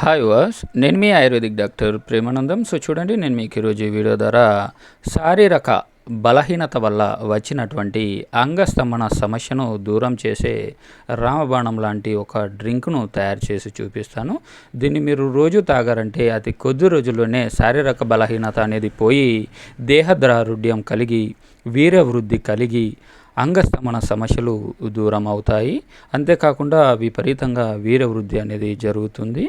Hi వాస్ నేను మీ ఆయుర్వేదిక్ డాక్టర్ ప్రేమానందం. సో చూడండి నేను మీకు ఈరోజు ఈ వీడియో ద్వారా శారీరక బలహీనత వల్ల వచ్చినటువంటి అంగస్తంభన సమస్యను దూరం చేసే రామబాణం లాంటి ఒక డ్రింక్ను తయారు చేసి చూపిస్తాను. దీన్ని మీరు రోజు తాగారంటే అతి కొద్ది రోజుల్లోనే శారీరక బలహీనత అనేది పోయి దేహద్రారుఢ్యం కలిగి వీరవృద్ధి కలిగి అంగస్తమన సమస్యలు దూరం అవుతాయి అంతేకాకుండా విపరీతంగా వీరవృద్ధి అనేది జరుగుతుంది.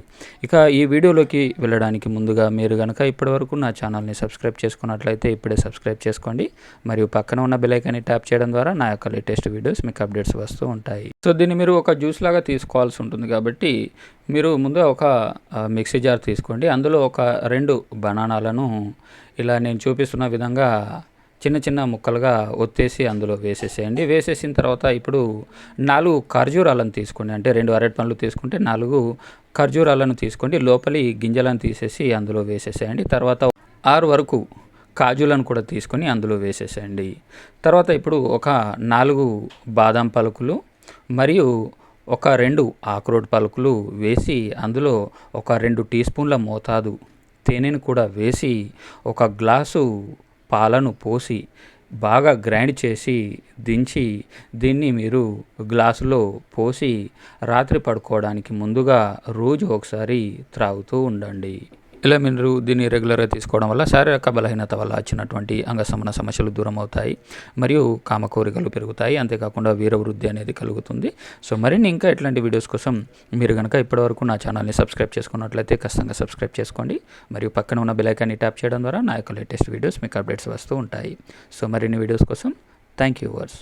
ఇక ఈ వీడియోలోకి వెళ్ళడానికి ముందుగా మీరు కనుక ఇప్పటివరకు నా ఛానల్ని సబ్స్క్రైబ్ చేసుకున్నట్లయితే ఇప్పుడే సబ్స్క్రైబ్ చేసుకోండి. మరియు పక్కన ఉన్న బెలైకాన్ని ట్యాప్ చేయడం ద్వారా నా యొక్క లేటెస్ట్ వీడియోస్ మీకు అప్డేట్స్ వస్తూ ఉంటాయి. సో దీన్ని మీరు ఒక జ్యూస్ లాగా తీసుకోవాల్సి ఉంటుంది కాబట్టి మీరు ముందు ఒక మిక్సీ జార్ తీసుకోండి. అందులో ఒక రెండు బనానాలను ఇలా నేను చూపిస్తున్న విధంగా చిన్న చిన్న ముక్కలుగా ఒత్తేసి అందులో వేసేసేయండి. వేసేసిన తర్వాత ఇప్పుడు నాలుగు ఖర్జూరాలను తీసుకోండి. అంటే రెండు అరటి పండ్లు తీసుకుంటే నాలుగు ఖర్జూరాలను తీసుకోండి. లోపలి గింజలను తీసేసి అందులో వేసేసేయండి. తర్వాత ఆరు వరకు కాజులను కూడా తీసుకొని అందులో వేసేసేయండి. తర్వాత ఇప్పుడు ఒక నాలుగు బాదం పలుకులు మరియు ఒక రెండు ఆక్రోట్ పలుకులు వేసి అందులో ఒక రెండు టీ స్పూన్ల మోతాదు తేనెను కూడా వేసి ఒక గ్లాసు పాలను పోసి బాగా గ్రైండ్ చేసి దించి దీన్ని మీరు గ్లాసులో పోసి రాత్రి పడుకోవడానికి ముందుగా రోజు ఒకసారి త్రాగుతూ ఉండండి. ఇలా మీరు దీన్ని రెగ్యులర్గా తీసుకోవడం వల్ల శారీరక బలహీనత వల్ల వచ్చినటువంటి అంగసమన సమస్యలు దూరం అవుతాయి మరియు కామ కోరికలు పెరుగుతాయి. అంతేకాకుండా వీరవృద్ధి అనేది కలుగుతుంది. సో మరిన్ని ఇంకా ఇట్లాంటి వీడియోస్ కోసం మీరు కనుక ఇప్పటివరకు నా ఛానల్ని సబ్స్క్రైబ్ చేసుకున్నట్లయితే ఖచ్చితంగా సబ్స్క్రైబ్ చేసుకోండి. మరియు పక్కన ఉన్న బెలైకాన్ని ట్యాప్ చేయడం ద్వారా నా యొక్క లేటెస్ట్ వీడియోస్ మీకు అప్డేట్స్ వస్తూ ఉంటాయి. సో మరిన్ని వీడియోస్ కోసం థ్యాంక్ యూ వర్స్.